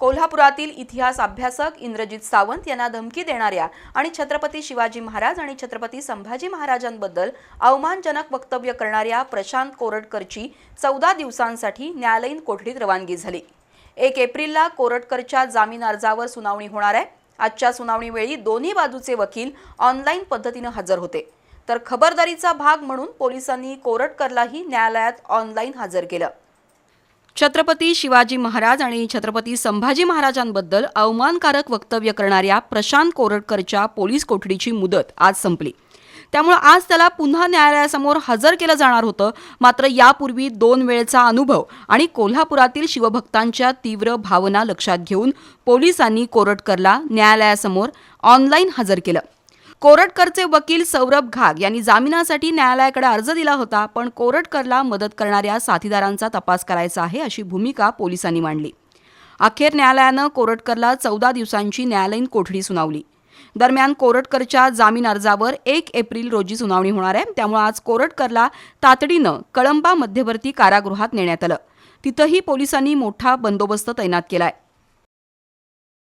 कोल्हापुरातील इतिहास अभ्यासक इंद्रजित सावंत यांना धमकी देणाऱ्या आणि छत्रपती शिवाजी महाराज आणि छत्रपती संभाजी महाराजांबद्दल अवमानजनक वक्तव्य करणाऱ्या प्रशांत कोरटकरची चौदा दिवसांसाठी न्यायालयीन कोठडीत रवानगी झाली. एक एप्रिलला कोरटकरच्या जामीन अर्जावर सुनावणी होणार आहे. आजच्या सुनावणीवेळी दोन्ही बाजूचे वकील ऑनलाईन पद्धतीनं हजर होते. तर खबरदारीचा भाग म्हणून पोलिसांनी कोरटकरलाही न्यायालयात ऑनलाईन हजर केलं. छत्रपती शिवाजी महाराज आणि छत्रपती संभाजी महाराजांबद्दल अवमानकारक वक्तव्य करणाऱ्या प्रशांत कोरटकरच्या पोलीस कोठडीची मुदत आज संपली. त्यामुळे आज त्याला पुन्हा न्यायालयासमोर हजर केलं जाणार होतं. मात्र यापूर्वी दोन वेळचा अनुभव आणि कोल्हापुरातील शिवभक्तांच्या तीव्र भावना लक्षात घेऊन पोलिसांनी कोरटकरला न्यायालयासमोर ऑनलाईन हजर केलं. कोरटकरचे वकील सौरभ घाग यांनी जामिनासाठी न्यायालयाकडे अर्ज दिला होता पण कोरटकरला मदत करणाऱ्या साथीदारांचा तपास करायचा आहे अशी भूमिका पोलिसांनी मांडली. अखेर न्यायालयानं कोरटकरला चौदा दिवसांची न्यायालयीन कोठडी सुनावली. दरम्यान कोरटकरच्या जामीन अर्जावर एक एप्रिल रोजी सुनावणी होणार आहे. त्यामुळे आज कोरटकरला तातडीनं कळंबा मध्यवर्ती कारागृहात नेण्यात आलं. तिथंही पोलिसांनी मोठा बंदोबस्त तैनात केलाय.